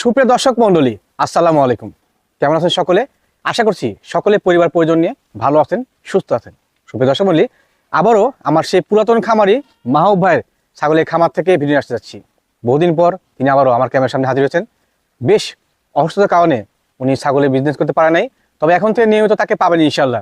সুপ্রিয় দর্শক মণ্ডলী, আসসালামু আলাইকুম। কেমন আছেন সকলে? আশা করছি সকলে পরিবার পরিজন নিয়ে ভালো আছেন, সুস্থ আছেন। সুপ্রিয় দর্শক মণ্ডলী, আবারও আমার সেই পুরাতন খামারি মাহবুব ভাইয়ের ছাগলের খামার থেকে ভিডিও আসতে যাচ্ছি। বহুদিন পর তিনি আবারও আমার ক্যামেরার সামনে হাজির হয়েছেন। বেশ অসুস্থতার কারণে উনি ছাগলের বিজনেস করতে পারে নাই, তবে এখন থেকে নিয়মিত তাকে পাবেন ইনশাল্লাহ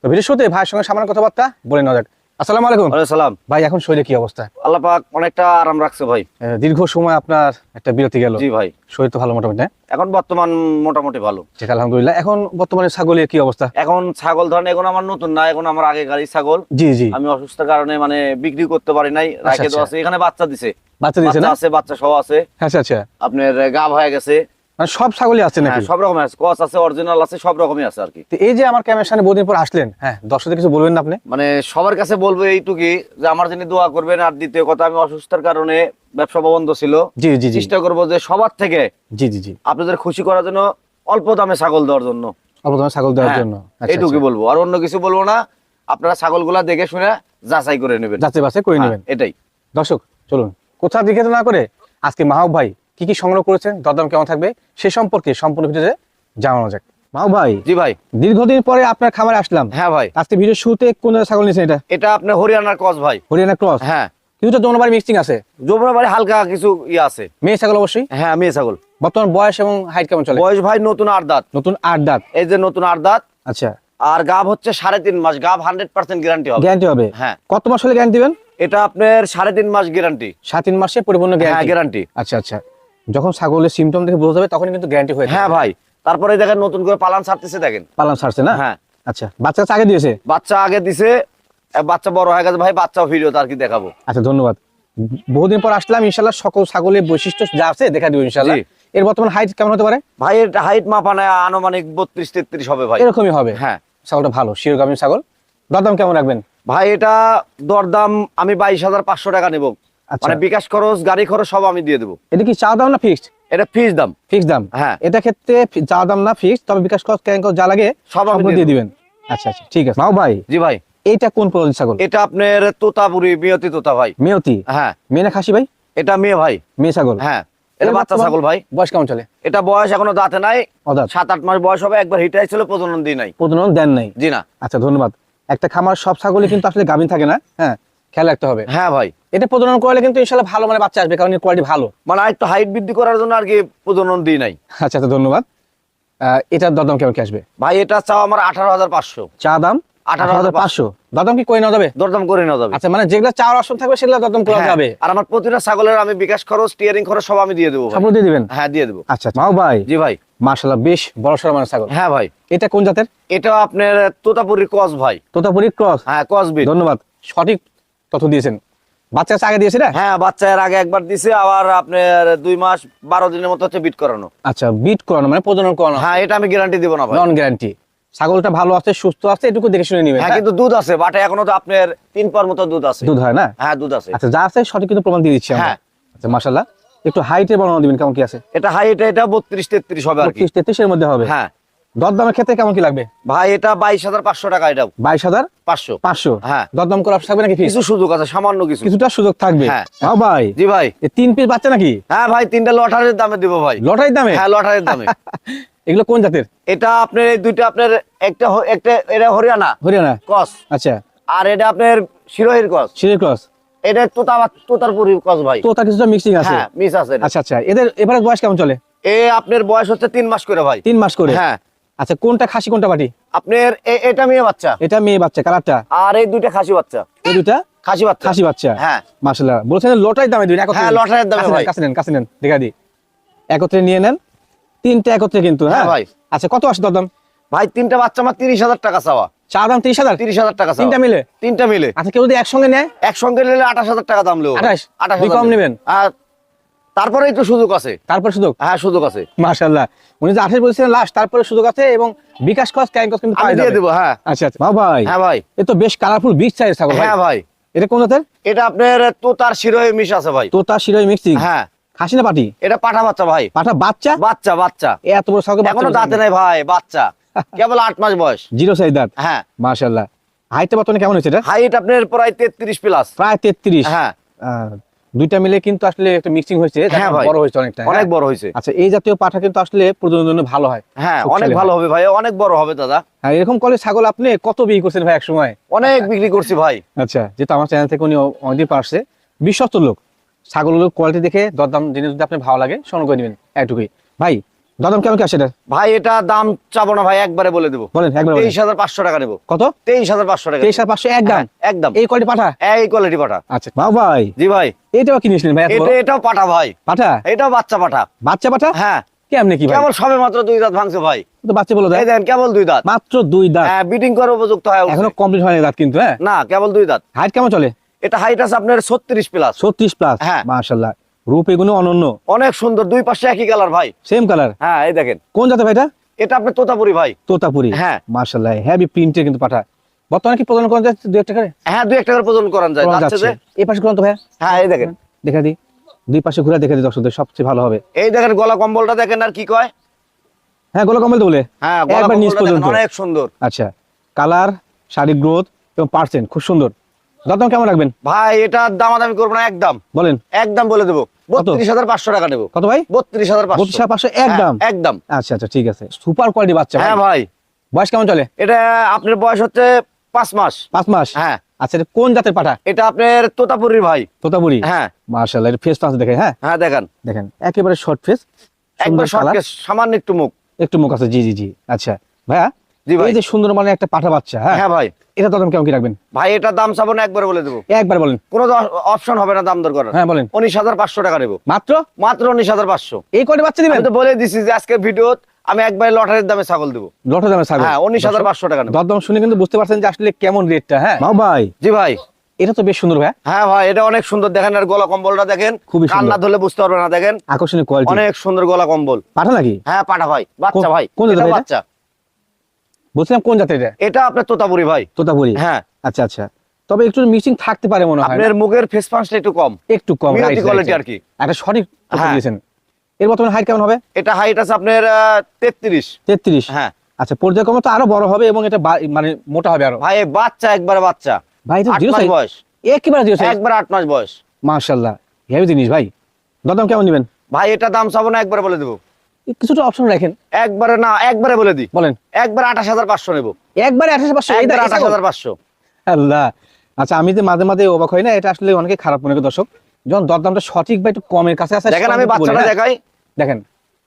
তো ভিডিও শুরুতে ভাইয়ের সঙ্গে সামান্য কথাবার্তা বলে নেওয়া যাক। আসসালামু আলাইকুম। সালাম। ভাই এখন শরীরে কি অবস্থা? আল্লাহ পাক অনেকটা আরাম রাখছে ভাই। দীর্ঘ সময় আপনার একটা বিরতি গেল। জি ভাই। শরীর তো ভালো মোটামুটি এখন বর্তমান মোটামুটি ভালো। ঠিক আলহামদুলিল্লাহ। এখন বর্তমানে ছাগলের কি অবস্থা? এখন ছাগল ধরেন এখন আমার নতুন না এখন আমার আগে গাড়ি ছাগল। জি জি। আমি অসুস্থতার কারণে মানে বিক্রি করতে পারি নাই রাখে আচ্ছা। দেওয়া আছে। এখানে বাচ্চা দিছে। বাচ্চা বাচ্চা না? আছে বাচ্চা সহ আছে। আচ্ছা আচ্ছা। আপনার গাব হয়ে গেছে। মানে সব ছাগলই আছে নাকি? হ্যাঁ, সব রকমের আছে। কস আছে অরিজিনাল আছে সব রকমই আছে আর কি। তো এই যে আমার ক্যামেরার সামনে বহুদিন পর আসলেন হ্যাঁ দর্শকদের কিছু বলবেন না আপনি? মানে সবার কাছে বলব এইটুকুই যে আমার জন্য দোয়া করবেন। আর দ্বিতীয় কথা আমি অসুস্থতার কারণে ব্যবসা বন্ধ ছিল। জি জি জি। চেষ্টা করব যে সবার থেকে জি জি জি। আপনাদের খুশি করার জন্য অল্প দামে ছাগল দেওয়ার জন্য। অল্প দামে ছাগল দেওয়ার হ্যাঁ, জন্য। আচ্ছা, এইটুকুই আচ্ছা। বলব। আর অন্য কিছু বলব না। আপনারা ছাগলগুলা দেখে শুনে যাচাই করে নেবেন। যাচাই বাছাই করে হ্যাঁ, নেবেন। এটাই। দর্শক চলুন। কোথাও দিকে না করে আজকে মাহবুব ভাই কি কি সংগ্রহ করেছেন দরদাম কেমন থাকবে সে সম্পর্কে সম্পূর্ণ ভিডিওতে জানানো যাক। মাহবুব ভাই জি ভাই। দীর্ঘদিন পরে আপনার খামারে আসলাম। হ্যাঁ ভাই। আজকে ভিডিও শুরুতে কোন ছাগল নিয়েছেন এটা? এটা আপনার হরিয়ানার কস ভাই। হরিয়ানা ক্রস? হ্যাঁ। কিছুটা জনবাড়ি মিক্সিং আছে। যমুনা হালকা কিছু ইয়ে আছে। মেয়ে ছাগল অবশ্যই? হ্যাঁ মেয়ে ছাগল। বর্তমান বয়স এবং হাইট কেমন চলে? বয়স ভাই নতুন আট দাঁত। নতুন আট দাঁত। এই যে নতুন আট দাঁত। আচ্ছা। আর হচ্ছে সাড়ে তিন মাস গাব হান্ড্রেড পার্সেন্ট গ্যারান্টি হবে। গ্যারান্টি হবে? হ্যাঁ। কত মাস হলে গ্যারান্টি দিবেন? এটা আপনার সাড়ে তিন মাস গ্যারান্টি সাত তিন মাসে পরিপূর্ণ হ্যাঁ গ্যারান্টি আচ্ছা আচ্ছা। যখন ছাগলের সিমটম দেখে বোঝা যাবে তখন কিন্তু গ্যারান্টি হয়ে হ্যাঁ ভাই তারপরে দেখেন নতুন করে পালান ছাড়তেছে দেখেন। পালান ছাড়ছে না? হ্যাঁ। আচ্ছা বাচ্চা আগে দিয়েছে? বাচ্চা আগে দিছে বাচ্চা বড় হয়ে গেছে ভাই বাচ্চা ভিডিও আর কি দেখাবো। আচ্ছা ধন্যবাদ। বহুদিন পর আসলাম ইনশাল্লাহ সকল ছাগলের বৈশিষ্ট্য যা আছে দেখা দিব ইনশাল্লাহ। এর বর্তমান হাইট কেমন হতে পারে? ভাই এর হাইট মাপা নেয় আনুমানিক বত্রিশ তেত্রিশ হবে ভাই। এরকমই হবে? হ্যাঁ। ছাগলটা ভালো শিরোগামী ছাগল। দরদাম কেমন রাখবেন? ভাই এটা দরদাম আমি বাইশ হাজার পাঁচশো টাকা নেব। মানে বিকাশ খরচ গাড়ি খরচ সব আমি দিয়ে দেবো। এটা কি চা দাম না ফিক্সড এটা ফিস দাম। ফিক্সড দাম? হ্যাঁ। এটা ক্ষেত্রে চা দাম না ফিক্সড তবে বিকাশ কস্ট ক্যাং যা লাগে সব আমি দিয়ে দিবেন। আচ্ছা আচ্ছা ঠিক আছে। মাও ভাই জি ভাই। এইটা কোন প্রজাতির ছাগল? এটা আপনার তোতাপুরি মিয়তি তোতা ভাই। মেয়তি? হ্যাঁ। মেয়ে না খাসি ভাই? এটা মেয়ে ভাই। মেয়ে ছাগল? হ্যাঁ। এটা বাচ্চা ছাগল ভাই। বয়স কেমন চলে? এটা বয়স এখনও দাঁতে নাই। সাত আট মাস বয়স হবে একবার হিটাই ছিল প্রজনন দিই নাই। প্রজনন দেন নাই। জি না। আচ্ছা ধন্যবাদ। একটা খামার সব ছাগলই কিন্তু আসলে গাভিন থাকে না হ্যাঁ? খেয়াল রাখতে হবে। হ্যাঁ ভাই। এটা প্রজনন করলে কিন্তু ইনশাল্লাহ ভালো মানে বাচ্চা আসবে কারণ কোয়ালিটি ভালো। মানে একটু হাইট বৃদ্ধি করার জন্য আর কি প্রজনন দিই নাই। আচ্ছা আচ্ছা ধন্যবাদ। আহ, এটার দরদাম কেমন কি আসবে? ভাই এটা চাও আমার আঠারো হাজার পাঁচশো। চা দাম? আঠারো হাজার পাঁচশো। দরদাম কি করে নেওয়া যাবে? দরদাম করে নেওয়া যাবে। আচ্ছা মানে যেগুলো অপশন থাকবে সেগুলো দরদাম করা হ্যাঁ, যাবে। আর আমার প্রতিটা ছাগলের আমি বিকাশ খরচ টিয়ারিং খরচ সব আমি দিয়ে দেবো। সাপোর্ট দিয়ে দিবেন? হ্যাঁ দিয়ে দেবো। আচ্ছা আচ্ছা। মাও ভাই। জি ভাই। মার্শাল্লাহ বেশ বড় সড় মানে ছাগল। হ্যাঁ ভাই। এটা কোন জাতের? এটা আপনার তোতাপুরি কস ভাই। তোতাপুরি ক্রস? হ্যাঁ কস বিট ধন্যবাদ। সঠিক তথ্য দিয়েছেন। বাচ্চা আগে দিয়েছে না? হ্যাঁ বাচ্চা এর আগে একবার দিছে আবার আপনার দুই মাস বারো দিনের মতো হচ্ছে বিট করানো। আচ্ছা বিট করানো মানে প্রজনন করানো হ্যাঁ এটা আমি গ্যারান্টি দিব না নন গ্যারান্টি ছাগলটা ভালো আছে সুস্থ আছে এটুকু দেখে শুনে নিবেন হ্যাঁ হ্যাঁ? কিন্তু দুধ আছে বাটে এখনও তো আপনার তিন পর মতো দুধ আছে। দুধ হয় না? হ্যাঁ দুধ আছে। আচ্ছা যা আছে সঠিক কিন্তু প্রমাণ দিয়ে দিচ্ছি হ্যাঁ। আচ্ছা একটু হাইটে বর্ণনা দিবেন কেমন কি আছে? এটা হাই এটা এটা বত্রিশ তেত্রিশ হবে আর কি। পঁচিশ তেত্রিশের মধ্যে হবে। হ্যাঁ। দরদামের ক্ষেত্রে কেমন কি লাগবে? ভাই এটা বাইশ হাজার পাঁচশো টাকা এটা বাইশ হাজার? পাঁচশো। পাঁচশো? হ্যাঁ। দরদাম করা থাকবে নাকি কিছু সুযোগ আছে সামান্য কিছু। কিছুটা সুযোগ থাকবে। হ্যাঁ। ভাই। জি ভাই। তিন পিস বাচ্চা নাকি? হ্যাঁ ভাই তিনটা লটারির দামে দিব ভাই। লটারির দামে? হ্যাঁ লটারির দামে। এগুলো কোন জাতের? এটা আপনার এই দুইটা আপনার একটা একটা এটা হরিয়ানা। হরিয়ানা। কস। আচ্ছা। আর এটা আপনার শিরোহির কস। সিরি ক্রস এটা তোতা তোতারপুরি কস ভাই। তো তার কিছুটা মিক্সিং আছে? হ্যাঁ মিস আছে আচ্ছা আচ্ছা। এদের এভারেজ বয়স কেমন চলে? এ আপনার বয়স হচ্ছে তিন মাস করে ভাই। তিন মাস করে? হ্যাঁ। আচ্ছা কোনটা খাসি কোনটা বাটি? আপনার এটা মেয়ে বাচ্চা। এটা মেয়ে বাচ্চা কালারটা? আর এই দুইটা খাসি বাচ্চা। এই দুটা খাসি বাচ্চা। খাসি বাচ্চা? হ্যাঁ। মাশাআল্লাহ। বলছেন লটারির দামে দিন একত্রে হ্যাঁ। লটারির দামে ভাই। কাছে নেন কাছে নেন দেখা দি একত্রে নিয়ে নেন। তিনটা একত্রে কিন্তু হ্যাঁ? হ্যাঁ, ভাই। আচ্ছা কত আসে দরদাম? ভাই তিনটা বাচ্চা আমার তিরিশ হাজার টাকা চাওয়া। চা দাম তিরিশ হাজার? তিরিশ হাজার টাকা চাওয়া। তিনটা মিলে? তিনটা মিলে। আচ্ছা কেউ যদি একসঙ্গে নেয়? একসঙ্গে নিলে আঠাশ হাজার টাকা দাম লেও 28? দুই কম নেবেন? আর তারপরে একটু সুযোগ আছে। তারপর সুযোগ? হ্যাঁ সুযোগ আছে। মাশাআল্লাহ। উনি যে আঠাশ বলছিলেন লাস্ট তারপরে সুযোগ আছে এবং বিকাশ কস ক্যাং কস কিন্তু আমি দিয়ে। দেবো হ্যাঁ। আচ্ছা আচ্ছা। ভাই। হ্যাঁ ভাই। এ তো বেশ কালারফুল বিগ সাইজ ছাগল ভাই। হ্যাঁ ভাই। এটা কোন জাতের? এটা আপনার তোতার শিরোহে মিশ আছে ভাই। তোতা শিরোই মিক্সিং হ্যাঁ। খাসি না পাটি? এটা পাঠা বাচ্চা ভাই। পাঠা বাচ্চা? বাচ্চা বাচ্চা। এত বড় ছাগল এখনও দাঁতে নাই ভাই বাচ্চা। কেবল আট মাস বয়স। জিরো সাইজ দাঁত। হ্যাঁ। মাশাআল্লাহ। হাইটটা বর্তমানে কেমন হয়েছে এটা? হাইট আপনার প্রায় তেত্রিশ প্লাস প্রায় তেত্রিশ। হ্যাঁ। দুইটা মিলে কিন্তু আসলে একটা মিক্সিং হয়েছে হ্যাঁ। বড় হয়েছে অনেকটা অনেক হ্যাঁ? বড় হয়েছে। আচ্ছা এই জাতীয় পাঠা কিন্তু আসলে প্রজননের জন্য ভালো হয় হ্যাঁ অনেক ভালো হবে ভাই অনেক বড় হবে দাদা। হ্যাঁ এরকম কলে ছাগল আপনি কত বিক্রি করছেন ভাই এক সময় অনেক বিক্রি করছি ভাই। আচ্ছা যেহেতু আমার চ্যানেল থেকে উনি অনেকদিন পারছে বিশ্বস্ত লোক ছাগলগুলোর কোয়ালিটি দেখে দরদাম জিনিস যদি আপনি ভালো লাগে স্মরণ করে নেবেন একটুকুই। ভাই দরদাম কেমন কি আসে ভাই এটা দাম চাবো না ভাই একবারে বলে দেবো। বলেন একবার তেইশ হাজার পাঁচশো টাকা নেব। কত? তেইশ হাজার পাঁচশো টাকা তেইশ হাজার পাঁচশো এক দাম? হ্যাঁ, একদম এই কোয়ালিটি পাঠা? এই কোয়ালিটি পাঠা। আচ্ছা বাবা ভাই। জি ভাই। এটাও কিনেছিলেন ভাই এটা এটাও পাঠা ভাই। পাঠা? এটাও বাচ্চা পাঠা। বাচ্চা পাঠা? হ্যাঁ। কেমনে কি ভাই? কেবল সবে মাত্র দুই দাঁত ভাঙছে ভাই। তো বাচ্চা বলো এই দেখেন কেবল দুই দাঁত। মাত্র দুই দাঁত। হ্যাঁ বিটিং করার উপযুক্ত হয় এখনও কমপ্লিট হয়নি দাঁত কিন্তু হ্যাঁ? না কেবল দুই দাঁত। হাইট কেমন চলে? এটা হাইট আছে আপনার ছত্রিশ প্লাস ছত্রিশ প্লাস হ্যাঁ। মাশাল্লাহ রূপ এগুলো অনন্য। অনেক সুন্দর দুই পাশে একই কালার ভাই। সেম কালার হ্যাঁ এই দেখেন। কোন জাতের ভাই এটা? এটা আপনার তোতাপুরি ভাই। তোতাপুরি। হ্যাঁ। মাশাল্লাহ হেভি প্রিন্টের কিন্তু পাঠা। বর্তমানে কি প্রদান করা যাচ্ছে দু একটা করে? হ্যাঁ দুই এক টাকার প্রজন যায়। করা যাচ্ছে যাচ্ছে। যে এই পাশে করুন তো ভাই হ্যাঁ এই দেখেন। দেখা দিই। দুই পাশে ঘুরে দেখে দিই দর্শকদের সবচেয়ে ভালো হবে। এই দেখেন গলা কম্বলটা দেখেন আর কি কয়? হ্যাঁ গলা কম্বল তো বলে। হ্যাঁ গলা পর্যন্ত। অনেক সুন্দর। আচ্ছা কালার শারীরিক গ্রোথ এবং পার্সেন্ট খুব সুন্দর। কেমন রাখবেন? ভাই এটা দামাদামি করব না একদম। বলেন। একদম বলে দেবো। বত্রিশ হাজার পাঁচশো টাকা নেব। কত ভাই? বত্রিশ হাজার বত্রিশ হাজার পাঁচশো হ্যাঁ, একদম। একদম আচ্ছা আচ্ছা ঠিক আছে। সুপার কোয়ালিটি বাচ্চা হ্যাঁ ভাই। বয়স কেমন চলে? এটা আপনার বয়স হচ্ছে পাঁচ মাস। পাঁচ মাস? হ্যাঁ। আচ্ছা এটা কোন জাতের পাঠা? এটা আপনার তোতাপুরির ভাই। তোতাপুরি? হ্যাঁ। মার্শাল্লাহ এর ফেস আছে দেখে হ্যাঁ? হ্যাঁ দেখেন। দেখেন একেবারে শর্ট ফেস একবার সামান্য একটু মুখ। একটু মুখ আছে জি জি জি। আচ্ছা ভাইয়া ভাই এই যে সুন্দর মানে একটা পাঠা বাচ্চা হ্যাঁ? হ্যাঁ ভাই। এটা দাম কেমন কি রাখবেন? ভাই এটা দাম চাবো না একবার বলে দেবো। একবার বলেন। কোনো অপশন হবে না দাম দর করার। হ্যাঁ বলেন। উনিশ হাজার পাঁচশো টাকা নেব। মাত্র? মাত্র উনিশ হাজার পাঁচশো। এই কয়টা বাচ্চা দিবেন? আমি তো বলে দিছি যে আজকে ভিডিও আমি একবার লটারির দামে ছাগল দেবো। লটে দামে ছাগল? হ্যাঁ উনিশ হাজার পাঁচশো টাকা নেব। দরদাম শুনে কিন্তু বুঝতে পারছেন যে আসলে কেমন রেটটা হ্যাঁ? ভাই। জি ভাই। এটা তো বেশ সুন্দর ভাই। হ্যাঁ ভাই এটা অনেক সুন্দর। দেখেন আর গলা কম্বলটা দেখেন। খুবই সুন্দর। কান্না ধরলে বুঝতে পারবে না দেখেন। আকর্ষণীয় কোয়ালিটি অনেক সুন্দর গলা কম্বল। পাঠা নাকি? হ্যাঁ পাঠা ভাই বাচ্চা ভাই। কোন জাতের বাচ্চা। বলছিলাম কোন জাতের? এটা আপনার তোতাপুরি ভাই। তোতাপুরি? হ্যাঁ। আচ্ছা আচ্ছা। তবে একটু মিক্সিং থাকতে পারে মনে হয় আপনার মুখের ফেস পাঁচটা একটু কম। একটু কম right. আর কি। একটা সঠিক হ্যাঁ। দিয়েছেন। এর বর্তমানে হাইট কেমন হবে? এটা হাইট আছে আপনার তেত্রিশ। তেত্রিশ? হ্যাঁ। আচ্ছা পর্যায়ক্রমে তো আরও বড় হবে এবং এটা মানে মোটা হবে আরও। ভাই বাচ্চা একবার বাচ্চা। ভাই আট জিরো মাস সাইজ বয়স। একেবারে জিরো সাইজ একবার আট মাস বয়স। মাশাআল্লাহ। হেভি জিনিস ভাই। দরদাম কেমন নেবেন? ভাই এটা দাম চাবো না একবার বলে দেবো। কিছুটা অপশন রাখেন। একবারে না একবারে বলে দিই। বলেন। একবার আঠাশ হাজার পাঁচশো নেব। একবারে আঠাশ পাঁচশো আঠাশ। হাজার পাঁচশো। আল্লাহ। আচ্ছা আমি যে মাঝে মাঝে অবাক হই না এটা আসলে অনেকে খারাপ মনে করে। দর্শক যখন দরদামটা সঠিক বা একটু কমের কাছে আসে দেখেন আমি বাচ্চাটা? দেখাই। দেখেন।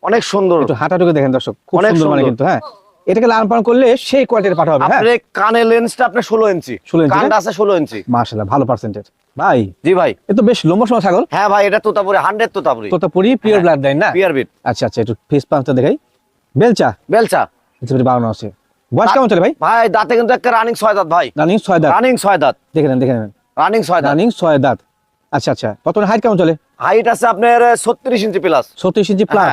অনেক সুন্দর। একটু হাঁটাটুকু দেখেন দর্শক খুব অনেক সুন্দর মানে কিন্তু হ্যাঁ। এটাকে লালন পালন করলে সেই কোয়ালিটির পাঠা হবে হ্যাঁ? আপনার কানের লেন্সটা আপনার ষোলো ইঞ্চি 16 ইঞ্চি, কানটা আছে ষোলো ইঞ্চি মাশাআল্লাহ ভালো পার্সেন্টেজ ভাই জি ভাই। এ তো বেশ লম্বা সময় ছাগল। হ্যাঁ ভাই এটা তোতাপুরি হান্ড্রেড তোতাপুরি। তো তো পিওর। ব্লাড দেয় না? পিয়ার বিট আচ্ছা আচ্ছা একটু ফেস পাঁচটা দেখাই। বেলচা? বেলচা। বেশ বাড়ানো আছে। বয়স কেমন চলে ভাই? ভাই দাঁতে কিন্তু একটা রানিং ছয় দাঁত ভাই। রানিং ছয় দাঁত। রানিং ছয় দাঁত। দেখে নেন দেখে নেন। রানিং ছয় দাঁত। রানিং ছয় দাঁত। আচ্ছা আচ্ছা। বর্তমানে হাইট কেমন চলে? হাইট আছে আপনার ছত্রিশ ইঞ্চি প্লাস ছত্রিশ ইঞ্চি প্লাস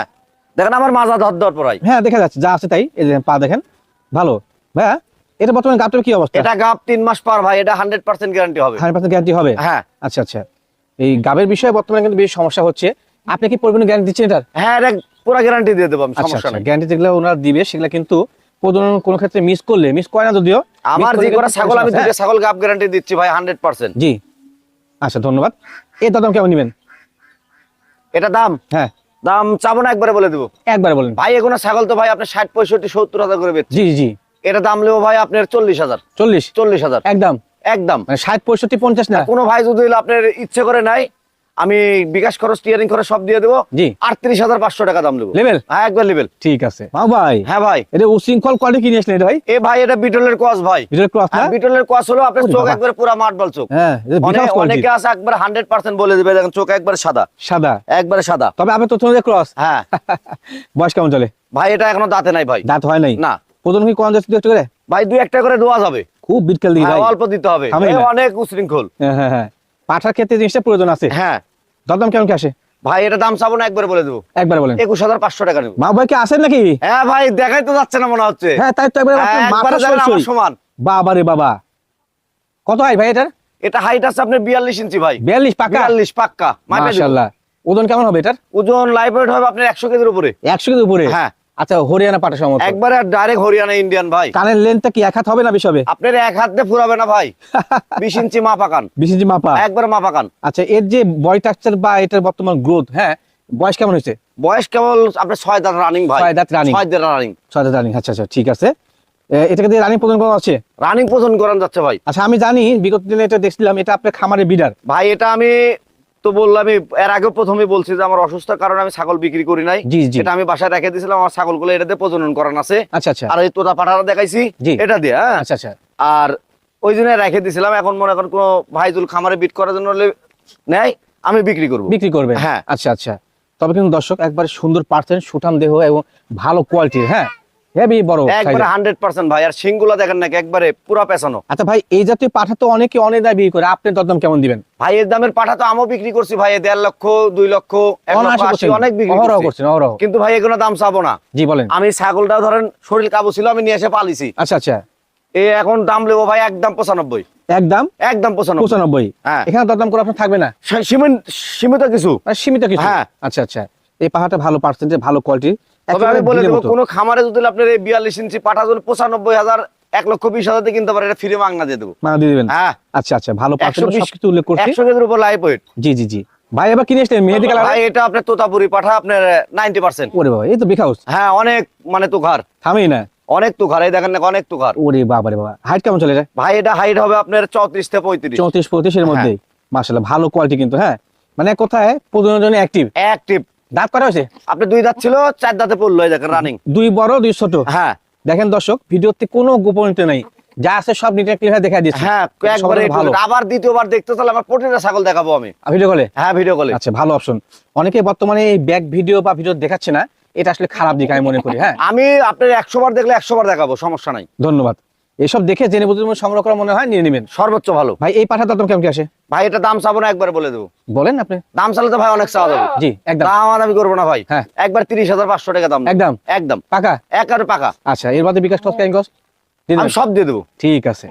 দেখেন আমার মাজা ধর ধর পড়াই হ্যাঁ দেখা যাচ্ছে যা আছে তাই। এই যে পা দেখেন ভালো। ভাইয়া এটা বর্তমানে গাপটার কি অবস্থা? এটা গাপ তিন মাস পার ভাই এটা হান্ড্রেড পার্সেন্ট গ্যারান্টি হবে। হান্ড্রেড পার্সেন্ট গ্যারান্টি হবে? হ্যাঁ। আচ্ছা আচ্ছা। এই গাবের বিষয়ে বর্তমানে কিন্তু বেশ সমস্যা হচ্ছে। আপনি কি পরিমাণ গ্যারান্টি দিচ্ছেন এটার? হ্যাঁ এটা পুরো গ্যারান্টি দিয়ে দেবো আমি আচ্ছা সমস্যা আচ্ছা। গ্যারান্টি যেগুলো ওনারা দিবে সেগুলো কিন্তু প্রজনন কোনো ক্ষেত্রে মিস করলে মিস করে না যদিও আমার যে কিন্তু ছাগল আমি সমস্যা, দুটো ছাগল গাপ গ্যারান্টি দিচ্ছি ভাই হান্ড্রেড পার্সেন্ট হ্যাঁ? জি। আচ্ছা ধন্যবাদ। এর দাম কেমন নেবেন? এটা দাম? হ্যাঁ। দাম চাবো না একবারে বলে দেবো। একবার বলেন। ভাই এগুলো ছাগল তো ভাই আপনার ষাট পঁয়ষট্টি সত্তর হাজার করে জি জি এটা দাম নেব ভাই আপনার চল্লিশ হাজার। চল্লিশ? চল্লিশ হাজার। একদম? একদম। মানে ষাট পঁয়ষট্টি পঞ্চাশ না? কোনো ভাই যদি আপনার ইচ্ছে করে নাই আমি বিকাশ খরচ টিয়ারিং খরচ সব দিয়ে দেবো। জি। আটত্রিশ হাজার পাঁচশো টাকা দাম দেবো। লেভেল হ্যাঁ একবার লেভেল ঠিক আছে। ভাই। হ্যাঁ ভাই। এটা উশৃঙ্খল কোয়ালিটি কিনে আসলেন ভাই? এ ভাই এটা বিটলের কোয়াস ভাই। না? হ্যাঁ, বিটলের কোয়াস হলো আপনার চোখ একবার পুরো মাঠ বল চোখ। হ্যাঁ অনেক আছে একবার হান্ড্রেড পার্সেন্ট বলে দেবে দেখেন চোখ একবার সাদা। সাদা। একবারে সাদা। তবে আপনি তো ক্রস হ্যাঁ। বয়স কেমন চলে? ভাই এটা এখনও দাঁতে নাই ভাই। দাঁত হয় নাই? না। প্রজন কি কোন যাচ্ছে করে ভাই দুই একটা করে দোয়া যাবে। খুব বিটকেল দিই হ্যাঁ, ভাই। অল্প দিতে হবে। অনেক উশৃঙ্খল। হ্যাঁ হ্যাঁ হ্যাঁ। পাঠার ক্ষেত্রে জিনিসটা প্রয়োজন আছে। হ্যাঁ। দরদাম কেমন কি আসে? ভাই এটা দাম চাবো না একবার বলে দেবো। একবার বলেন। একুশ হাজার পাঁচশো টাকা নেব। মা ভাই কি আসেন নাকি? হ্যাঁ ভাই দেখাই তো যাচ্ছে না মনে হচ্ছে। হ্যাঁ তাই তো একবার হ্যাঁ, সমান। বাবা রে বাবা। কত হাই ভাই এটার? এটা হাইট আছে আপনার বিয়াল্লিশ ইঞ্চি ভাই। বিয়াল্লিশ পাক্কা বিয়াল্লিশ পাক্কা। মাশাল্লাহ ওজন কেমন হবে এটার? ওজন লাইভ ওয়েট হবে আপনার একশো কেজির উপরে। একশো কেজির উপরে? হ্যাঁ। আচ্ছা হরিয়ানা পাটা সম্ভবত একবারে ডাইরেক্ট হরিয়ানা ইন্ডিয়ান ভাই। কানের লেন্থটা কি এক হাত হবে না বেশি হবে? আপনার এক হাত দিয়ে ফুরাবে না ভাই। বিশ ইঞ্চি মাপা কান। বিশ ইঞ্চি মাপা? একবারে মাপা কান। আচ্ছা এর যে বয় স্ট্রাকচার বা এটার বর্তমান গ্রোথ হ্যাঁ বয়স কেমন হয়েছে? বয়স কেবল আপনার ছয় দাঁত রানিং ভাই। ছয় দাঁত running। ছয় দাঁত রানিং ছয় রানিং আচ্ছা আচ্ছা ঠিক আছে। এটাকে দিয়ে রানিং প্রদান করা আছে রানিং পোষণ করান যাচ্ছে ভাই। আচ্ছা আমি জানি বিগত দিনে এটা দেখছিলাম এটা আপনার খামারের বিডার ভাই এটা আমি তো বললামই এর আগে প্রথমে বলছি যে আমার অসুস্থ কারণে আমি ছাগল বিক্রি করি নাই। এটা আমি বাসায় রেখে দিয়েছিলাম আমার ছাগলগুলো এটাতে প্রজনন করান আছে। আচ্ছা আচ্ছা। আর ওই তোতা পাঠাটা দেখাইছি এটা দিয়ে হ্যাঁ? আচ্ছা আচ্ছা। আর ওই জন্য রেখে দিয়েছিলাম এখন মনে করেন কোনো ভাইজুল খামারে বিট করার জন্য নেয় আমি বিক্রি করব। বিক্রি করবে হ্যাঁ। আচ্ছা আচ্ছা। তবে কিন্তু দর্শক একবারে সুন্দর পার্সেন্ট সুঠাম দেহ এবং ভালো কোয়ালিটির হ্যাঁ? হেভি বড় একবারে size-এর। হান্ড্রেড পার্সেন্ট ভাই আর সিংগুলা দেখেন নাকি একবারে পুরা পেছানো। আচ্ছা ভাই এই জাতীয় পাঠা তো অনেকে অনেক দায় করে আপনি দরদাম কেমন দিবেন? ভাই এর দামের পাঠা তো আমিও বিক্রি করছি ভাই এ দেড় লক্ষ দুই লক্ষ এক লক্ষ অনায়াসে আশি করছেন। অনেক বিক্রি করছি। অহরহ। কিন্তু ভাই এগুলো দাম চাবো না। জি বলেন। আমি ছাগলটাও ধরেন শরীর কাবু ছিল আমি নিয়ে এসে পালিছি। আচ্ছা আচ্ছা। এ এখন দাম লেবো ভাই একদম পঁচানব্বই। একদম? একদম পঁচানব্বই। হ্যাঁ। এখানে দরদাম করে আপনার থাকবে না? সীমিত সীমিত কিছু। সীমিত কিছু। হ্যাঁ। আচ্ছা আচ্ছা। এই পাহাড়টা ভালো পার্সেন্টেজ ভালো কোয়ালিটি তবে আমি বলে দেবো কোনো খামারে যদি আপনার এই বিয়াল্লিশ ইঞ্চি পাঠা যদি পঁচানব্বই হাজার এক লক্ষ বিশ হাজার দিয়ে কিনতে পারে এটা ফ্রি মাংনা দিয়ে দেবো। মানে দিয়ে দিবেন? হ্যাঁ। আচ্ছা আচ্ছা ভালো পার্সেন্ট 120 সবকিছু উল্লেখ করছি। একশো কেজির উপর লাইফ ওয়েট জি জি জি। ভাই এবার কিনে এসছেন মেহেদি কালার? ভাই এটা আপনার তোতাপুরি পাঠা আপনার নাইনটি পার্সেন্ট ওরে বাবা এই তো বিগ হাউস হ্যাঁ অনেক মানে তুখার। থামেই না। অনেক তুখার এই দেখেন না অনেক তুখার। ওরে বাবা রে বাবা। হাইট কেমন চলে এটা? ভাই এটা হাইট হবে আপনার চৌত্রিশ থেকে পঁয়ত্রিশ। চৌত্রিশ পঁয়ত্রিশের হ্যাঁ। মধ্যেই মাসাল্লাহ ভালো কোয়ালিটি কিন্তু হ্যাঁ। মানে কোথায় কথায় প্রজনের জন্য অ্যাক্টিভ অ্যাক্টিভ দাঁত করা হয়েছে? আপনি দুই দাঁত ছিল চার দাঁতে পড়ল দেখেন রানিং দুই বড় দুই ছোট? হ্যাঁ। দেখেন দর্শক ভিডিওতে কোনো গোপনীয়তা নেই। যা আছে সব নিটে ক্লিয়ার দেখা দিচ্ছে হ্যাঁ একবারে ভালো। আবার দ্বিতীয়বার দেখতে চাইলে আমার প্রতিটা ছাগল দেখাবো আমি। ভিডিও কলে হ্যাঁ ভিডিও কলে আচ্ছা ভালো অপশন অনেকে বর্তমানে এই ব্যাক ভিডিও বা ভিডিও দেখাচ্ছে না। এটা আসলে খারাপ দিক আমি মনে করি হ্যাঁ। আমি আপনার একশো বার দেখলে একশো বার দেখাবো সমস্যা নাই। ধন্যবাদ। এসব দেখে জেনে বুঝে সংগ্রহ করা মনে হয় নিয়ে নেবেন। সর্বোচ্চ ভালো। ভাই এই পাঠার দাম কেমন কি আসে? ভাই এটা দাম চাবো না একবার বলে দেবো। বলেন আপনি। দাম চালে তো ভাই অনেক চাওয়া যাবে। জি একদম। দাম আমি করব না ভাই। হ্যাঁ। একবার তিরিশ হাজার পাঁচশো টাকা দাম। একদম। একদম। পাকা? এক আর পাকা। আচ্ছা এর বাদে বিকাশ কস কেন কস আমি সব দিয়ে দেবো। ঠিক আছে।